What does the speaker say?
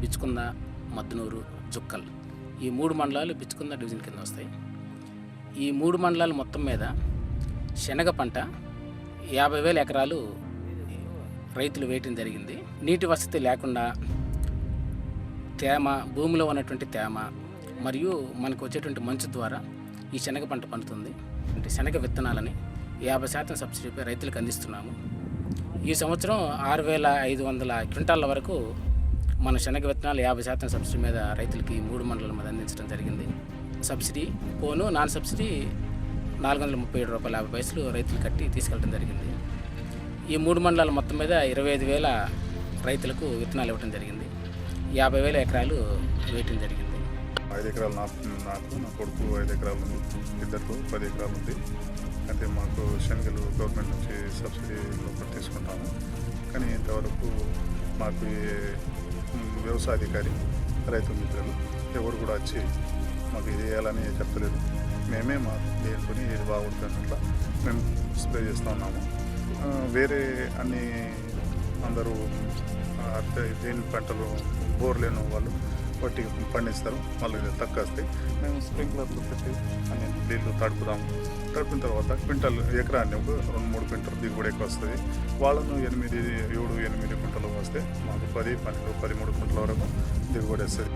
బిచ్చుకుంద మద్దనూరు జుక్కల్. ఈ మూడు మండలాలు బిచ్చుకుంద డివిజన్ కింద వస్తాయి. ఈ మూడు మండలాలు మొత్తం మీద శనగ పంట యాభై వేల ఎకరాలు రైతులు వేయటం జరిగింది. నీటి వసతి లేకుండా తేమ భూమిలో ఉన్నటువంటి తేమ మరియు మనకు వచ్చేటువంటి మంచు ద్వారా ఈ శనగ పంట పండుతుంది. అంటే శనగ విత్తనాలని యాభై శాతం సబ్సిడీపై రైతులకు అందిస్తున్నాము. ఈ సంవత్సరం ఆరు వేల ఐదు వందల క్వింటాల వరకు మన శనగ విత్తనాలు యాభై శాతం సబ్సిడీ మీద రైతులకి ఈ మూడు మండలం మీద అందించడం జరిగింది. సబ్సిడీ పోను నాన్ సబ్సిడీ నాలుగు వందల ముప్పై ఏడు రూపాయల యాభై పైసలు రైతులు కట్టి తీసుకెళ్ళడం జరిగింది. ఈ మూడు మండలాల మొత్తం మీద ఇరవై ఐదు వేల రైతులకు విత్తనాలు ఇవ్వడం జరిగింది. యాభై వేల ఎకరాలు వేయటం జరిగింది. ఐదు ఎకరాలు నాకు నాకు నా కొడుకు ఐదు ఎకరాలు ఉంది ఇద్దరు పది ఎకరాలు ఉంది. అయితే మాకు శనగలు గవర్నమెంట్ నుంచి సబ్సిడీ తీసుకుంటాము. కానీ ఇంతవరకు మాకు వ్యవసాయ అధికారి రైతు మిత్రులు ఎవరు కూడా వచ్చి మాకు ఇది వేయాలని చెప్పలేదు. మేమే మా దేనికొని ఇది బాగుంటుంది అట్లా మేము స్ప్రే చేస్తూ ఉన్నాము. వేరే అన్ని అందరూ దేని పంటలు బోర్ లేని వాళ్ళు వాటి పండిస్తారు మళ్ళీ తక్కువ వస్తాయి మేము స్ప్రింక్లర్లు పెట్టి అన్ని నీళ్ళు తడుపుదాము. తడిపిన తర్వాత క్వింటల్ ఎకరాన్ని ఒక రెండు మూడు క్వింటల్ దిగుబడి ఎక్కువ వస్తుంది. వాళ్ళను ఎనిమిది ఏడు చేస్తే మాకు పది పన్నెండు పదిమూడు క్వింటల వరకు దిగుబడి వస్తుంది.